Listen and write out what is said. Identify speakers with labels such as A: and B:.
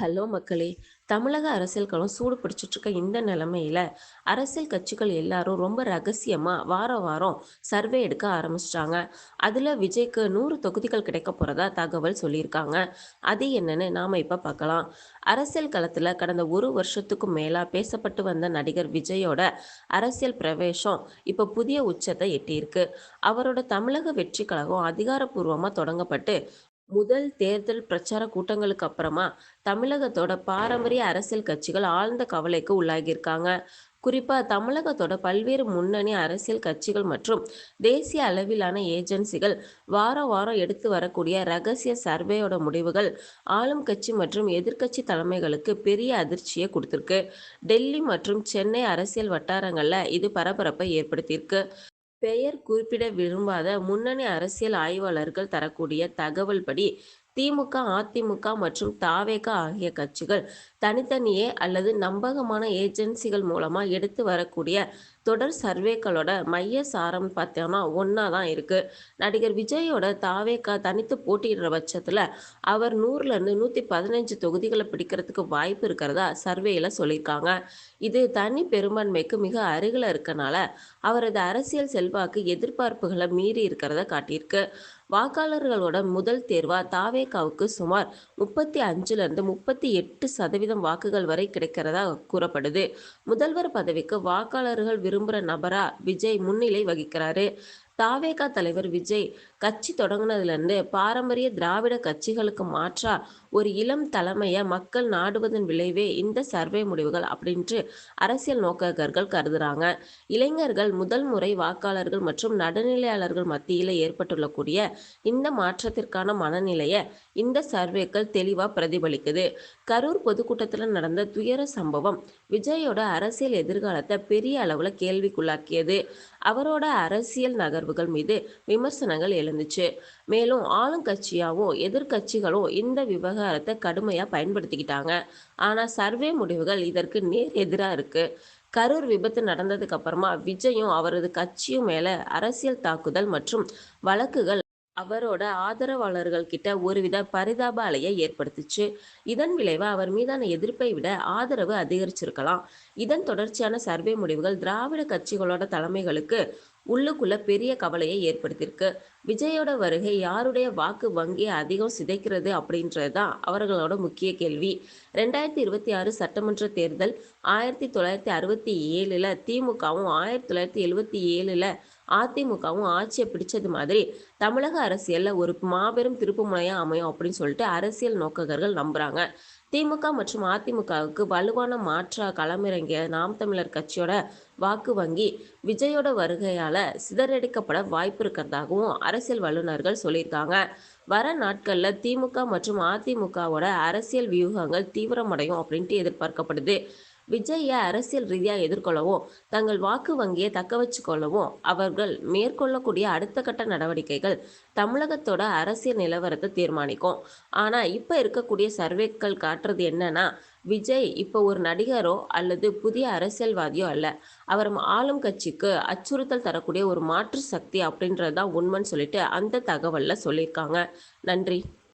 A: Hello மக்களே. தமிழக அரசியல் களம் சூடு பிடிச்சிட்டு இருக்க இந்த நிலமையில அரசியல் கட்சிகள் எல்லாரும் ரொம்ப ரகசியமா வாரம் வாரம் சர்வே எடுக்க ஆரம்பிச்சிட்டாங்க. அதுல விஜய்க்கு நூறு தொகுதிகள் கிடைக்க போறதா தகவல் சொல்லியிருக்காங்க. அது என்னன்னு நாம இப்ப பார்க்கலாம். அரசியல் களத்துல கடந்த ஒரு வருஷத்துக்கும் மேலா பேசப்பட்டு வந்த நடிகர் விஜயோட அரசியல் பிரவேசம் இப்ப புதிய உச்சத்தை எட்டியிருக்கு. அவரோட தமிழக வெற்றி கழகம் அதிகாரப்பூர்வமா தொடங்கப்பட்டு முதல் தேர்தல் பிரச்சார கூட்டங்களுக்கு அப்புறமா தமிழகத்தோட பாரம்பரிய அரசியல் கட்சிகள் ஆழ்ந்த கவலைக்கு உள்ளாகியிருக்காங்க. குறிப்பாக தமிழகத்தோட பல்வேறு முன்னணி அரசியல் கட்சிகள் மற்றும் தேசிய அளவிலான ஏஜென்சிகள் வாரம் வாரம் எடுத்து வரக்கூடிய ரகசிய சர்வேயோட முடிவுகள் ஆளும் கட்சி மற்றும் எதிர்க்கட்சி தலைமைகளுக்கு பெரிய அதிர்ச்சியை கொடுத்துருக்கு. டெல்லி மற்றும் சென்னை அரசியல் வட்டாரங்களில் இது பரபரப்பை ஏற்படுத்தியிருக்கு. பெயர் குறிப்பிட விரும்பாத முன்னணி அரசியல் ஆய்வாளர்கள் தரக்கூடிய தகவல் படி திமுக அதிமுக மற்றும் தாவேக ஆகிய கட்சிகள் தனித்தனியே அல்லது நம்பகமான ஏஜென்சிகள் மூலமா எடுத்து வரக்கூடிய தொடர் சர்வேக்களோட மைய சாரம் பார்த்தோம்னா ஒன்றா தான் இருக்குது நடிகர் விஜயோட தாவேக்கா தனித்து போட்டியிடுற பட்சத்தில் அவர் நூறுலேருந்து நூற்றி பதினஞ்சு தொகுதிகளை பிடிக்கிறதுக்கு வாய்ப்பு இருக்கிறதா சர்வேயில் சொல்லியிருக்காங்க. இது தனி பெரும்பான்மைக்கு மிக அருகில் இருக்கனால அவரது அரசியல் செல்வாக்கு எதிர்பார்ப்புகளை மீறி இருக்கிறத காட்டியிருக்கு. வாக்காளர்களோட முதல் தேர்வா தாவேகாவுக்கு சுமார் முப்பத்தி அஞ்சுலேருந்து முப்பத்தி எட்டு சதவீதம் வாக்குகள் வரை கிடைக்கிறதா கூறப்படுது. முதல்வர் பதவிக்கு வாக்காளர்கள் விரும்புகிற நபரா விஜய் முன்னிலை வகிக்கிறாரு. தாவேகா தலைவர் விஜய் கட்சி தொடங்கினதுலேருந்து பாரம்பரிய திராவிட கட்சிகளுக்கு மாற்றா ஒரு இளம் தலைமையை மக்கள் நாடுவதன் விளைவே இந்த சர்வே முடிவுகள் அப்படின்ட்டு அரசியல் நோக்ககர்கள் கருதுறாங்க. இளைஞர்கள் முதல் முறை வாக்காளர்கள் மற்றும் நடுநிலையாளர்கள் மத்தியில் ஏற்பட்டுள்ள கூடிய இந்த மாற்றத்திற்கான மனநிலையை இந்த சர்வேக்கள் தெளிவாக பிரதிபலிக்குது. கரூர் பொதுக்கூட்டத்தில் நடந்த துயர சம்பவம் விஜயோட அரசியல் எதிர்காலத்தை பெரிய அளவில் கேள்விக்குள்ளாக்கியது. அவரோட அரசியல் நகர்வுகள் மீது விமர்சனங்கள் எழுந்துச்சு. மேலும் ஆளுங்கட்சியாகவும் எதிர்கட்சிகளும் இந்த விவகாரத்தை கடுமையாக பயன்படுத்திக்கிட்டாங்க. ஆனால் சர்வே முடிவுகள் இதற்கு நேர் எதிராக இருக்கு. கரூர் விபத்து நடந்ததுக்கு அப்புறமா விஜயும் அவரது கட்சியும் மேல அரசியல் தாக்குதல் மற்றும் வழக்குகள் அவரோட ஆதரவாளர்கள் கிட்ட ஒருவித பரிதாப அலையை ஏற்படுத்துச்சு. இதன் விளைவா அவர் மீதான எதிர்ப்பை விட ஆதரவு அதிகரிச்சிருக்கலாம். இதன் தொடர்ச்சியான சர்வே முடிவுகள் திராவிட கட்சிகளோட தலைமைகளுக்கு உள்ளுக்குள்ள பெரிய கவலையை ஏற்படுத்தியிருக்கு. விஜயோட வருகை யாருடைய வாக்கு வங்கியை அதிகம் சிதைக்கிறது அப்படின்றது தான் அவர்களோட முக்கிய கேள்வி. ரெண்டாயிரத்தி இருபத்தி ஆறு சட்டமன்ற தேர்தல் ஆயிரத்தி தொள்ளாயிரத்தி அறுபத்தி ஏழுல திமுகவும் ஆயிரத்தி தொள்ளாயிரத்தி எழுபத்தி ஏழுல அதிமுகவும் ஆட்சியை பிடிச்சது மாதிரி தமிழக அரசியலில் ஒரு மாபெரும் திருப்புமுனையாக அமையும் அப்படின்னு சொல்லிட்டு அரசியல் நோக்ககர்கள் நம்புகிறாங்க திமுக மற்றும் அதிமுகவுக்கு வலுவான மாற்றா களமிறங்கிய நாம் தமிழர் கட்சியோட வாக்கு வங்கி விஜயோட வருகையால சிதறடிக்கப்பட வாய்ப்பு இருக்கிறதாகவும் அரசியல் வல்லுநர்கள் சொல்லியிருக்காங்க. வர நாட்களில் திமுக மற்றும் அதிமுகவோட அரசியல் வியூகங்கள் தீவிரமடையும் அப்படின்ட்டு எதிர்பார்க்கப்படுது. விஜயை அரசியல் ரீதியாக எதிர்கொள்ளவும் தங்கள் வாக்கு வங்கியை தக்க வச்சுக்கொள்ளவும் அவர்கள் மேற்கொள்ளக்கூடிய அடுத்த கட்ட நடவடிக்கைகள் தமிழகத்தோட அரசியல் நிலவரத்தை தீர்மானிக்கும். ஆனால் இப்போ இருக்கக்கூடிய சர்வேக்கள் காட்டுறது என்னன்னா விஜய் இப்போ ஒரு நடிகரோ அல்லது புதிய அரசியல்வாதியோ அல்ல. அவர் ஆளும் கட்சிக்கு அச்சுறுத்தல் தரக்கூடிய ஒரு மாற்று சக்தி அப்படின்றது தான் உண்மைன்னு சொல்லிட்டு அந்த தகவலில் சொல்லியிருக்காங்க. நன்றி.